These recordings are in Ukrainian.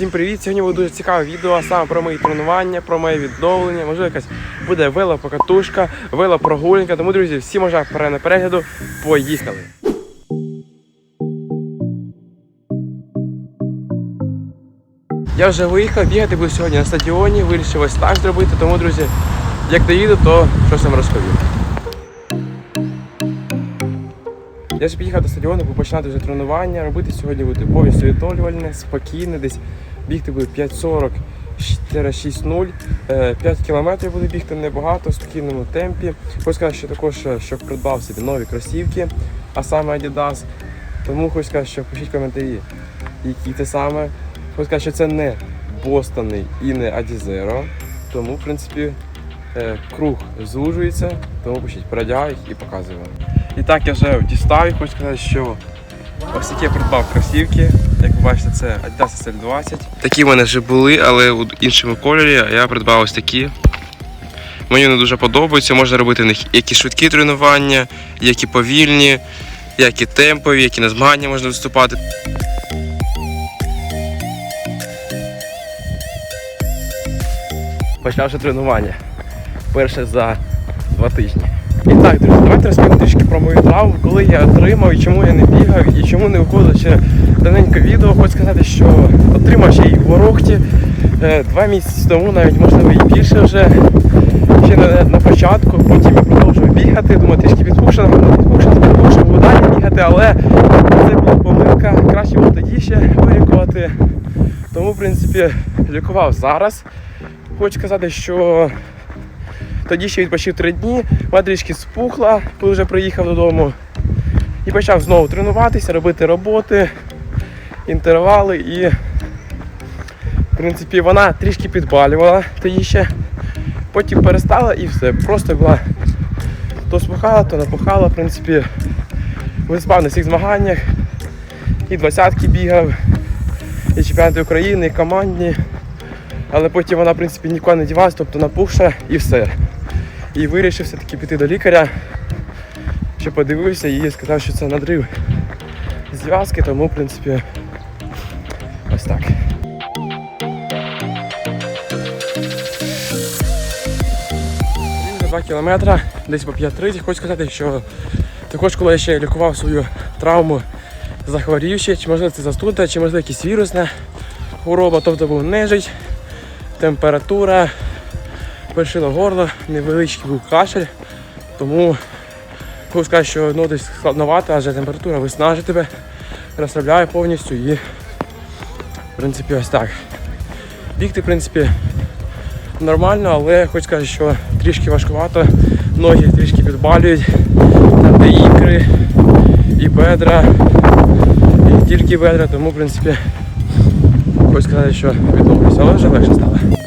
Всім привіт! Сьогодні буде дуже цікаве відео саме про мої тренування, про моє відновлення. Можливо, якась буде велопокатушка, велопрогулянка. Тому, друзі, всі може на перегляду. Поїхали! Я вже виїхав, бігати буду сьогодні на стадіоні, вирішив ось так зробити. Тому, друзі, як доїду, то щось вам розповім. Я ж під'їхав до стадіону, буду починати вже тренування. Робити сьогодні буде повністю відновлювальне, спокійне, десь бігти буде 5.40 6.0. 5 кілометрів буду бігти небагато, в спокійному темпі. Хочу сказати, що також е, щоб придбав собі нові кросівки, а саме Adidas. Тому хочу сказати, що пишіть коментарі, які це саме. Хочу сказати, що це не Бостони і не Adizero. Тому, в принципі, е, круг звужується, тому пишіть, передягаю їх і показую. І так я вже дістав хочу сказати, що ось такі я придбав кросівки. Як ви бачите, це Adidas SL20. Такі в мене вже були, але у іншому кольорі, я придбав ось такі. Мені вони дуже подобаються, можна робити в них як і швидкі тренування, як і повільні, як і темпові, як і на змагання можна виступати. Почавши тренування. Перше за два тижні. Так, друзі, давайте розповім трішки про мою травму, коли я отримав, і чому я не бігав, і чому не виходило ще давненько відео. Хочу сказати, що отримав ще й в Ворохті е, два місяці тому, навіть можливо і більше вже. Ще на, на початку, потім я продовжував бігати, думаю, трішки підпушено, підпушено, підпушено, буду далі бігати, але це була помилка, краще було тоді ще вилікувати. Тому, в принципі, лікував зараз. Хочу сказати, що тоді ще відпочив три дні, трішки спухла, коли вже приїхав додому. І почав знову тренуватися, робити роботи, інтервали і в принципі вона трішки підбалювала тоді ще. Потім перестала і все. Просто була то спухала, то напухала, в принципі, виспав на всіх змаганнях. І двадцятки бігав, і чемпіонати України, і командні. Але потім вона, в принципі, нікуди не дівалась, тобто напухша і все. І вирішив все-таки піти до лікаря, що подивився і сказав, що це надрив зв'язки, тому в принципі ось так. За 2 кілометри, десь по 5.30. Хочу сказати, що також коли я ще лікував свою травму, захворів ще, чи можливо це застуда, чи можливо якась вірусна хвороба, тобто був нежить, температура, першило горло, невеличкий був кашель. Тому хочу сказати, що ну, десь складновато, адже температура виснажить тебе, розслабляє повністю і в принципі ось так. Бігти, в принципі, нормально, але хочу сказати, що трішки важкувато, ноги трішки підбалюють, там де ікри, і бедра, і тільки бедра, тому в принципі хочу сказати, що відновлюся, але вже легше стало.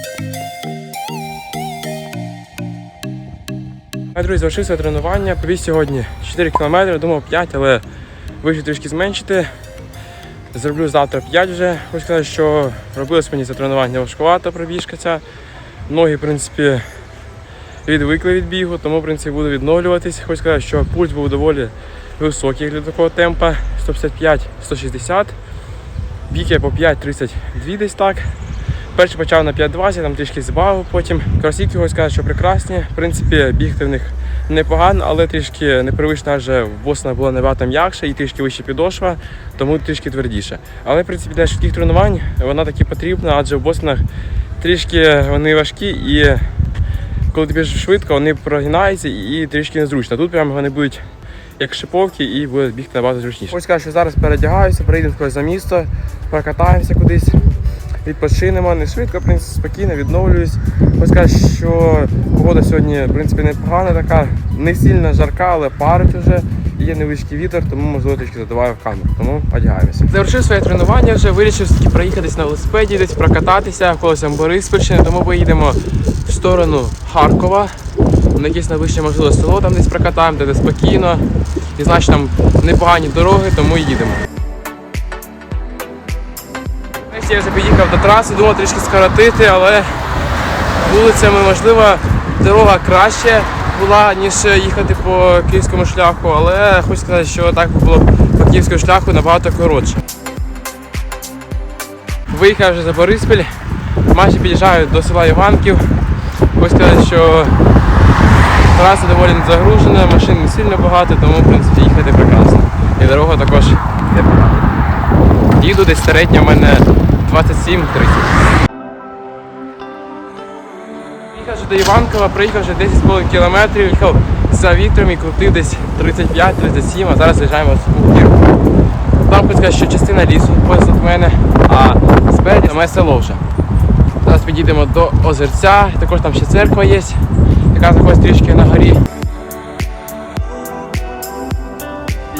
Друзі, завершився тренування. Побіг сьогодні 4 км, думав 5, але вийшов трішки зменшити. Зроблю завтра 5 вже. Хочу сказати, що робилось мені це тренування важкувато, пробіжка ця. Ноги, в принципі, відвикли від бігу, тому в принципі буду відновлюватись. Хочу сказати, що пульс був доволі високий для такого темпа 155-160. Біг я по 5.32 десь так. Перший почав на 5.20, там трішки збавив потім. Кросівки хочу сказати, що прекрасні. В принципі, бігти в них непогано, але трішки непривично, адже в Бостона було набагато м'якше і трішки вище підошва, тому трішки твердіше. Але в принципі для швидких тренувань вона таки потрібна, адже в Бостонах трішки вони важкі і коли ти біжиш швидко, вони прогинаються і трішки незручно. Тут прямо вони будуть як шиповки і буде бігти набагато зручніше. Хочу сказати, що зараз передягаюся, приїдемо за місто, прокатаємося кудись, відпочинемо. Не швидко, в принципі, спокійно, відновлююсь. Хочу сказати, що погода сьогодні в принципі непогана така, не сильно жарка, але парить вже. І Є невеличкий вітер, тому можливо трішки задуваю в камеру. Тому одягаємося. Завершив своє тренування вже, вирішив таки проїхатись на велосипеді, десь прокататися, колись Бориспільщини, тому поїдемо в сторону Харкова. На якесь найближче можливо село там десь прокатаємо, де, де спокійно. І значить там непогані дороги, тому їдемо. Я вже під'їхав до траси, думав трішки скоротити, але вулицями, можливо, дорога краще була, ніж їхати по київському шляху, але хочу сказати, що так було по київському шляху набагато коротше. Виїхав вже за Бориспіль, майже під'їжджаю до села Іванків. Хочу сказати, що траса доволі загружена, машин не сильно багато, тому в принципі їхати прекрасно. І дорога також непогана. Їду десь середня в мене 27-30. Їхав вже до Іванкова, приїхав вже 10,5 кілометрів, їхав за вітром і крутив десь 35-37, а зараз заїжджаємо в гірку. Там хоч що частина лісу позад мене, а спереді моє село вже. Зараз підійдемо до озерця, також там ще церква є, яка знаходиться трішки на горі.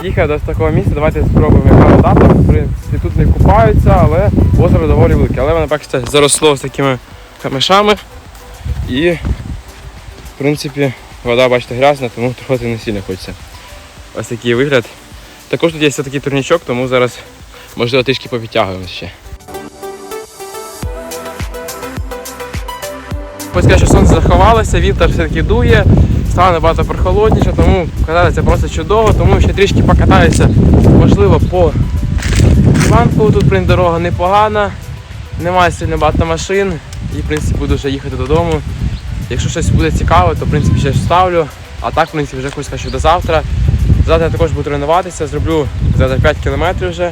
Під'їхав до такого місця, давайте спробуємо яка вода. В принципі, тут не купаються, але озеро доволі велике. Але воно бачите, заросло з такими камешами. І в принципі вода, бачите, грязна, тому трохи не сильно хочеться. Ось такий вигляд. Також тут є такий турнічок, тому зараз можливо трішки попідтягуємо ще. Сказати, що сонце заховалося, вітер все-таки дує, стало набагато прохолодніше, тому кататися просто чудово, тому ще трішки покатаюся, можливо, по Іванкову. Тут в дорога непогана, немає сильно багато машин і в принципі буду вже їхати додому. Якщо щось буде цікаве, то в принципі ще ставлю. А так, в принципі, вже хочу сказати, що до завтра. Завтра я також буду тренуватися, зроблю за 5 кілометрів вже.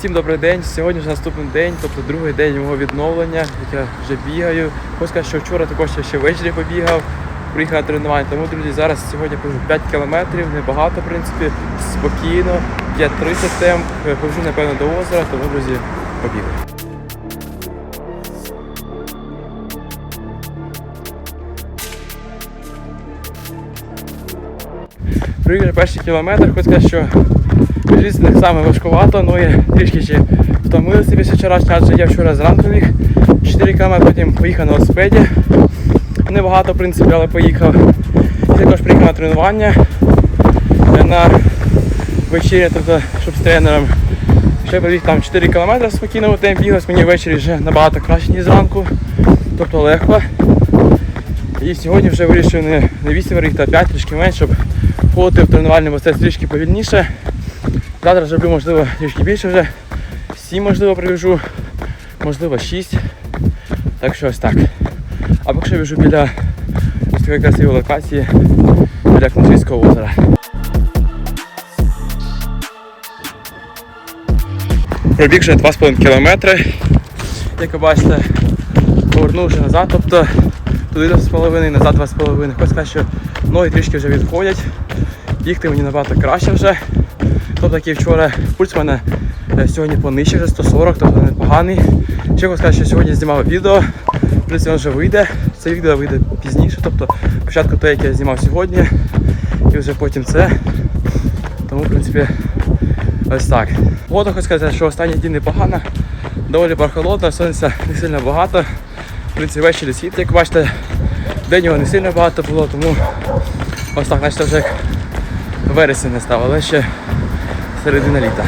Всім добрий день. Сьогодні вже наступний день, тобто другий день мого відновлення, як я вже бігаю. Хочу сказати, що вчора також я ще ввечері побігав, приїхав на тренування. Тому, друзі, зараз сьогодні хожу 5 кілометрів, небагато, в принципі, спокійно, 5.30 темп, хожу, напевно, до озера, тому, друзі, побігли. Приїхав перший кілометр, хочу сказати, що Не саме важкувато, ну і трішки ще втомилися після вчорашнього, адже я вчора зранку біг 4 км, потім поїхав на велосипеді. Небагато, в принципі, але поїхав. І також приїхав на тренування на вечір'я, тобто, щоб з тренером. Ще побіг там 4 км в спокійному темпі біглось, мені ввечері вже набагато краще, ніж зранку. Тобто легко. І сьогодні вже вирішив не 8 рік, а 5 трішки менше, щоб ходити в тренувальний процес трішки повільніше. Завтра зроблю, можливо, трішки більше вже. 7, можливо, привіжу, можливо, 6. Так що ось так. А поки що біжу біля ось такої красивої локації, біля Книжицького озера. Пробіг вже 2,5 кілометри. Як ви бачите, повернув вже назад, тобто туди 2,5, назад 2,5. Хочу сказати, що ноги трішки вже відходять. Бігти мені набагато краще вже. Тобто як і вчора пульс у мене е, сьогодні понижче вже 140, тобто непоганий. Ще хочу сказати, що сьогодні знімав відео, в принципі, воно вже вийде. Це відео вийде пізніше, тобто спочатку те, яке я знімав сьогодні, і вже потім це. Тому, в принципі, ось так. Погода хочу сказати, що останні дні непогана, доволі прохолодно, сонця не сильно багато. В принципі, ввечері світ, як бачите, день його не сильно багато було, тому ось так, наче вже як вересень не став, але ще середина літа.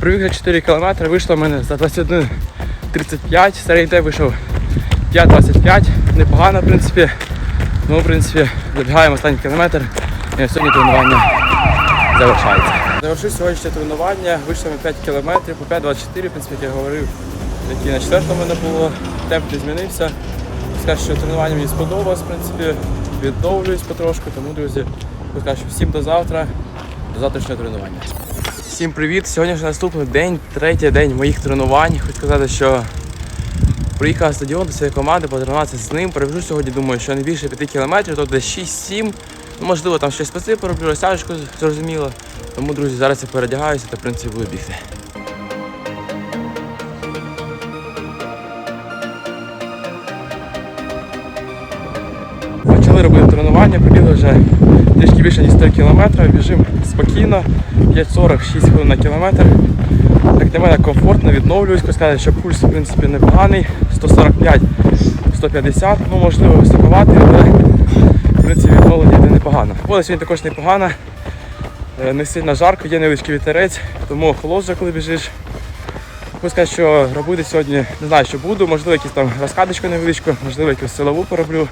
Пробіг 4 км, вийшло в мене за 21.35, середній темп вийшов 5.25, непогано, в принципі. Ну, в принципі, добігаємо останній кілометр і сьогодні тренування завершається. Завершив сьогоднішнє тренування, вийшло на 5 км по 5.24, в принципі, як я говорив, який на четвертому мене було, темп не змінився. Скажу, що тренування мені сподобалось, в принципі, відновлююсь потрошку, тому, друзі, скажу, всім до завтра, до завтрашнього тренування. Всім привіт! Сьогодні вже наступний день, третій день моїх тренувань. Хочу сказати, що приїхав на стадіон до своєї команди, потренуватися з ним. Пробіжу сьогодні, думаю, що не більше 5 кілометрів, то десь 6-7. Ну, можливо, там щось спаси пороблю, розтяжку зрозуміло. Тому, друзі, зараз я передягаюся та в принципі буду бігти. Робити тренування, пробігли вже трішки більше ніж 4 кілометри, біжимо спокійно, 5.46 хвилин на кілометр. Як для мене комфортно, відновлююсь, сказати, що пульс в принципі непоганий, 145-150, ну можливо високоватий, але в принципі відновлення йде непогано. Погода сьогодні також непогана, е, не сильно жарко, є невеличкий вітерець, тому охолоджує, коли біжиш. Хочу сказати, що робити сьогодні не знаю, що буду, можливо, якісь там розкадочку невеличку, можливо, якусь силову пороблю.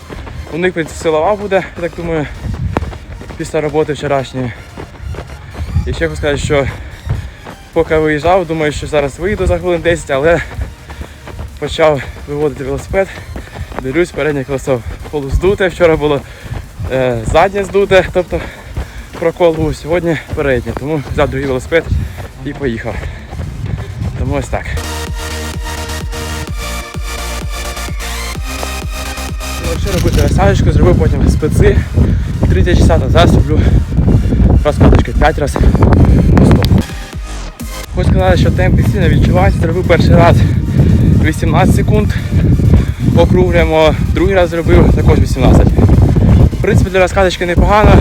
У них в принципі, силова буде, я так думаю, після роботи вчорашньої. І ще хочу сказати, що поки виїжджав, думаю, що зараз вийду за хвилин 10, але почав виводити велосипед. Дивлюсь, переднє колесо полуздуте, вчора було е, заднє здуте, тобто прокол був сьогодні переднє, тому взяв другий велосипед і поїхав. Тому ось так. Якщо робити розсадочку, зробив потім специ 30 часа, а зараз роблю розкладочки 5 разів по 100. Хочу сказати, що темп сильно відчувається, зробив перший раз 18 секунд, округлюємо, другий раз зробив також 18. В принципі, для розкладочки непогано,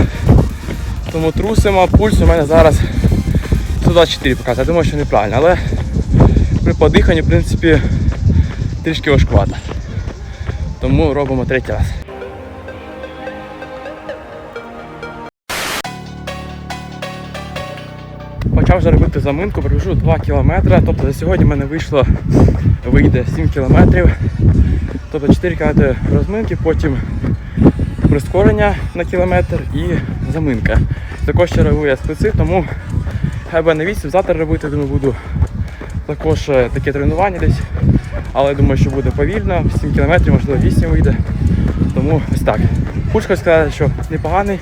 тому трусимо, пульс у мене зараз 124 показує. Я думаю, що неправильно, але при подиханні, в принципі, трішки важкувато. Тому робимо третій раз. Почав вже робити заминку, пробіжу 2 кілометри. Тобто за сьогодні в мене вийшло, вийде 7 кілометрів. Тобто 4 кілометри розминки, потім прискорення на кілометр і заминка. Також ще я специ, тому хай би не 8, завтра робити, думаю, буду також е, таке тренування десь. Але думаю, що буде повільно, 7 кілометрів, можливо 8 вийде. Тому ось так. Хочу сказати, що непоганий.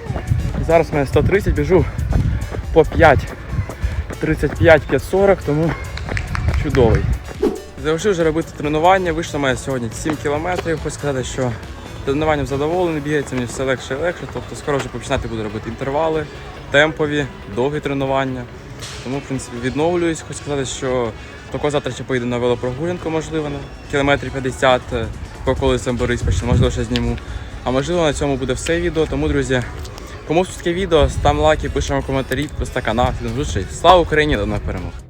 Зараз у мене 130, біжу по 5. 35 540, тому чудовий. Завершив вже робити тренування, вийшло мене сьогодні 7 кілометрів. Хочу сказати, що тренуванням задоволений, бігається мені все легше і легше. Тобто скоро вже починати буду робити інтервали, темпові, довгі тренування. Тому, в принципі, відновлююсь. Хочу сказати, що також завтра ще поїду на велопрогулянку, можливо, на кілометрів 50, е, по колесам Бориспільщини, можливо, ще зніму. А можливо на цьому буде все відео. Тому, друзі, Кому таке відео, ставимо лайки, пишемо коментарі, просто канал. Слава Україні, до нових перемог!